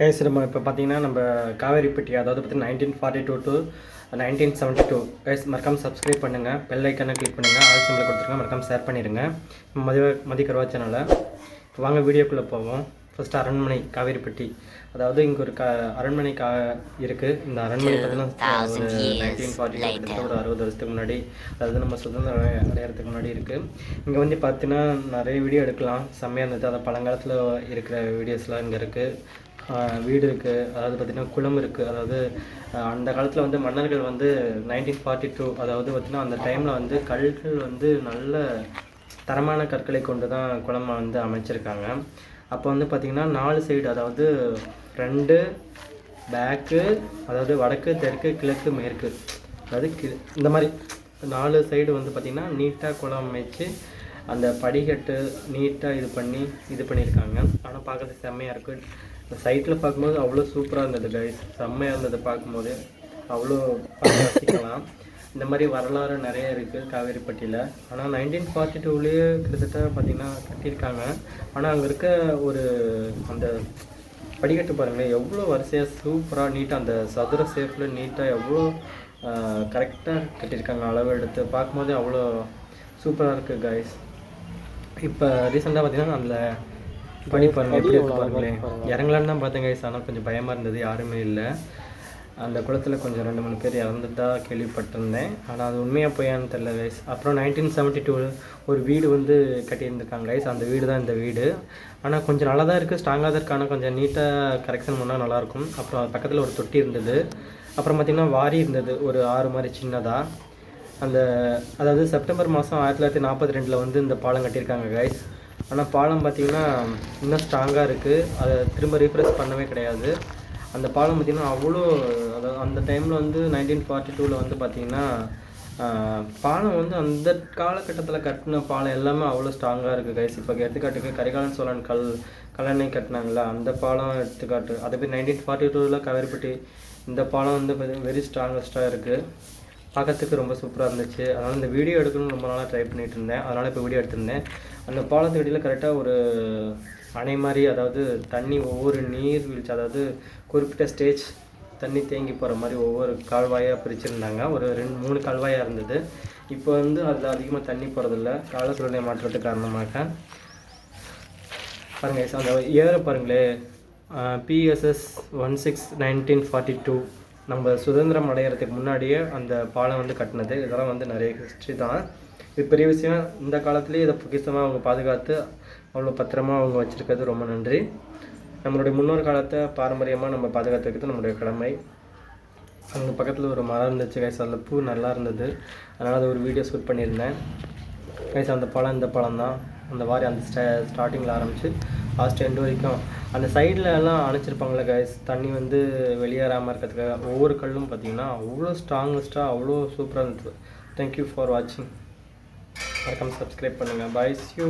Guys நம்ம இப்போ பார்த்தீங்கன்னா நம்ம காவேரிப்பட்டி அதாவது பார்த்தீங்கன்னா nineteen forty two to nineteen seventy two guys மறக்காம சப்ஸ்கிரைப் பண்ணுங்கள் பெல் ஐக்கனை கிளிக் பண்ணுங்கள் ஆல் சிம்பிள் கொடுத்துருங்க. மறக்காம ஷேர் பண்ணிடுங்க மதி மதி கருவா இப்போ வாங்க வீடியோக்குள்ளே போவோம். ஃபர்ஸ்ட் அரண்மனை காவேரிப்பட்டி அதாவது இங்கே ஒரு க அரண்மனை கா இருக்குது இந்த அரண்மனை பார்த்தீங்கன்னா நைன்டீன் ஃபார்ட்டி கிட்டத்தட்ட ஒரு அறுபது வருஷத்துக்கு முன்னாடி அதாவது நம்ம சுதந்திரம் அடைய- அடையறதுக்கு முன்னாடி இருக்குது இங்கே வந்து பார்த்தீங்கன்னா நிறைய வீடியோ எடுக்கலாம். செம்மையாக இருந்தது. அதை பழங்காலத்தில் இருக்கிற வீடியோஸ்லாம் இங்கே இருக்குது வீடு இருக்குது அதாவது பார்த்திங்கன்னா குளம் இருக்குது அதாவது அந்த காலத்தில் வந்து மன்னர்கள் வந்து நைன்டீன் ஃபார்ட்டி டூ அதாவது பார்த்திங்கன்னா அந்த டைமில் வந்து கல்கள் வந்து நல்ல தரமான கற்களை கொண்டு தான் குளம் வந்து அமைச்சிருக்காங்க. அப்போ வந்து பார்த்திங்கன்னா நாலு சைடு அதாவது ரெண்டு பேக்கு அதாவது வடக்கு தெற்கு கிழக்கு மேற்கு. அதாவது கி- இந்த மாதிரி நாலு சைடு வந்து பார்த்திங்கன்னா நீட்டாக குளம் அமைச்சு அந்த படிக்கட்டு நீட்டாக இது பண்ணி இது பண்ணியிருக்காங்க. ஆனால் பார்க்கறதுக்கு செம்மையாக இருக்கும் இந்த சைட்டில் பார்க்கும்போது அவ்வளோ சூப்பராக இருந்தது கைஸ் செம்மையாக இருந்தது பார்க்கும்போது. அவ்வளோ ரசிக்கலாம் இந்த மாதிரி வரலாறு நிறைய இருக்குது காவேரிப்பட்டியில். ஆனால் நைன்டீன் ஃபார்ட்டி டூலேயே கிட்டத்தட்ட பார்த்திங்கன்னா கட்டியிருக்காங்க. ஆனால் அங்கே இருக்க ஒரு அந்த படிக்கட்டு பாருங்களேன் எவ்வளோ வரிசையாக சூப்பராக நீட்டாக அந்த சதுர சேஃபில் நீட்டாக எவ்வளோ கரெக்டாக கட்டியிருக்காங்க அளவு எடுத்து. பார்க்கும்போது அவ்வளோ சூப்பராக இருக்குது கைஸ் இப்போ ரீசெண்டாக பார்த்தீங்கன்னா அதில் படி பாருங்க எப்படி இருக்கு பாருங்களேன். இறங்கலான்னு தான் பார்த்தேன் கைஸ் ஆனால் கொஞ்சம் பயமாக இருந்தது யாருமே இல்லை. அந்த குளத்தில் கொஞ்சம் ரெண்டு மூணு பேர் இறந்துட்டா கேள்விப்பட்டிருந்தேன். ஆனால் அது உண்மையாக போயான்னு தெரியல கைஸ் அப்புறம் நைன்டீன் செவன்ட்டி டூ ஒரு வீடு வந்து கட்டியிருந்திருக்காங்க கைஸ் அந்த வீடு தான் இந்த வீடு. ஆனால் கொஞ்சம் நல்லா தான் இருக்குது ஸ்ட்ராங்காக தான் இருக்குது ஆனால் கொஞ்சம் நீட்டாக கரெக்ஷன் பண்ணால் நல்லாயிருக்கும் அப்புறம் பக்கத்தில் ஒரு தொட்டி இருந்தது. அப்புறம் பார்த்திங்கன்னா வாரி இருந்தது. ஒரு ஆறு மாதிரி சின்னதாக அந்த அதாவது செப்டம்பர் மாதம் ஆயிரத்தி தொள்ளாயிரத்தி நாற்பத்தி ரெண்டில் வந்து இந்த பாலம் கட்டியிருக்காங்க கைஸ் ஆனால் பாலம் பார்த்தீங்கன்னா இன்னும் ஸ்ட்ராங்காக இருக்குது அதை திரும்ப ரீஃப்ரெஷ் பண்ணவே கிடையாது. அந்த பாலம் பார்த்திங்கன்னா அவ்வளோ அதாவது அந்த டைமில் வந்து நைன்டீன் ஃபார்ட்டி டூவில் வந்து பார்த்திங்கன்னா பாலம் வந்து அந்த காலகட்டத்தில் கட்டின பாலம் எல்லாமே அவ்வளோ ஸ்ட்ராங்காக இருக்குது கைஸ் இப்போ எடுத்துக்காட்டுக்கு கரிகாலன் சோழன் கல் கல்லணை கட்டினாங்களா அந்த பாலம் எடுத்துக்காட்டு அதே மாதிரி நைன்டீன் ஃபார்ட்டி டூவில் கவரிப்பட்டி இந்த பாலம் வந்து வெரி ஸ்ட்ராங்கஸ்ட்டாக இருக்குது பார்க்கறதுக்கு ரொம்ப சூப்பராக இருந்துச்சு. அதனால் இந்த வீடியோ எடுக்கணும்னு ரொம்ப நாளாக ட்ரை பண்ணிகிட்டு இருந்தேன். அதனால் இப்போ வீடியோ எடுத்திருந்தேன். அந்த பாலத்து அடியில் கரெக்டாக ஒரு அணை மாதிரி அதாவது தண்ணி ஒவ்வொரு நீர் வீழ்ச்சி அதாவது குறிப்பிட்ட ஸ்டேஜ் தண்ணி தேங்கி போகிற மாதிரி ஒவ்வொரு கால்வாயாக பிரிச்சுருந்தாங்க. ஒரு ரெண்டு மூணு கால்வாயாக இருந்தது. இப்போ வந்து அதில் அதிகமாக தண்ணி போகிறதில்ல கால சூழ்நிலை மாற்றத்துக்கு காரணமாக. பாருங்கள் அந்த ஏற பாருங்களே. BSS one six nineteen forty two நம்ம சுதந்திரம் அடையிறதுக்கு முன்னாடியே அந்த பாலம் வந்து கட்டினது. இதெல்லாம் வந்து நிறைய ஹிஸ்ட்ரி தான். இது பெரிய விஷயம். இந்த காலத்துலேயே இதை பொக்கிஷமாக அவங்க பாதுகாத்து அவ்வளோ பத்திரமா அவங்க வச்சுருக்கிறது ரொம்ப நன்றி. நம்மளுடைய முன்னோர் காலத்தை பாரம்பரியமாக நம்ம பாதுகாத்து வைக்கிறது நம்மளுடைய கடமை. அங்கே பக்கத்தில் ஒரு மரம் இருந்துச்சு கைஸ் அதில் பூ நல்லா இருந்தது. அதனால் அது ஒரு வீடியோ ஷூட் பண்ணியிருந்தேன். கைஸ் அந்த பழம் இந்த பழம் தான். அந்த வாரி அந்த ஸ்டா ஸ்டார்டிங்கில் ஆரம்பிச்சு லாஸ்ட் எண்டு வரைக்கும் அந்த சைடில் எல்லாம் அணைச்சிருப்பாங்களே கைஸ் தண்ணி வந்து வெளியேறாமல் இருக்கிறதுக்காக ஒவ்வொரு கல்லும் பார்த்தீங்கன்னா அவ்வளோ ஸ்ட்ராங்கஸ்ட்டாக அவ்வளோ சூப்பராக இருந்தது தேங்க்யூ ஃபார் வாட்சிங் மறக்காம சப்ஸ்கிரைப் பண்ணுங்கள் பாய்ஸ் யூ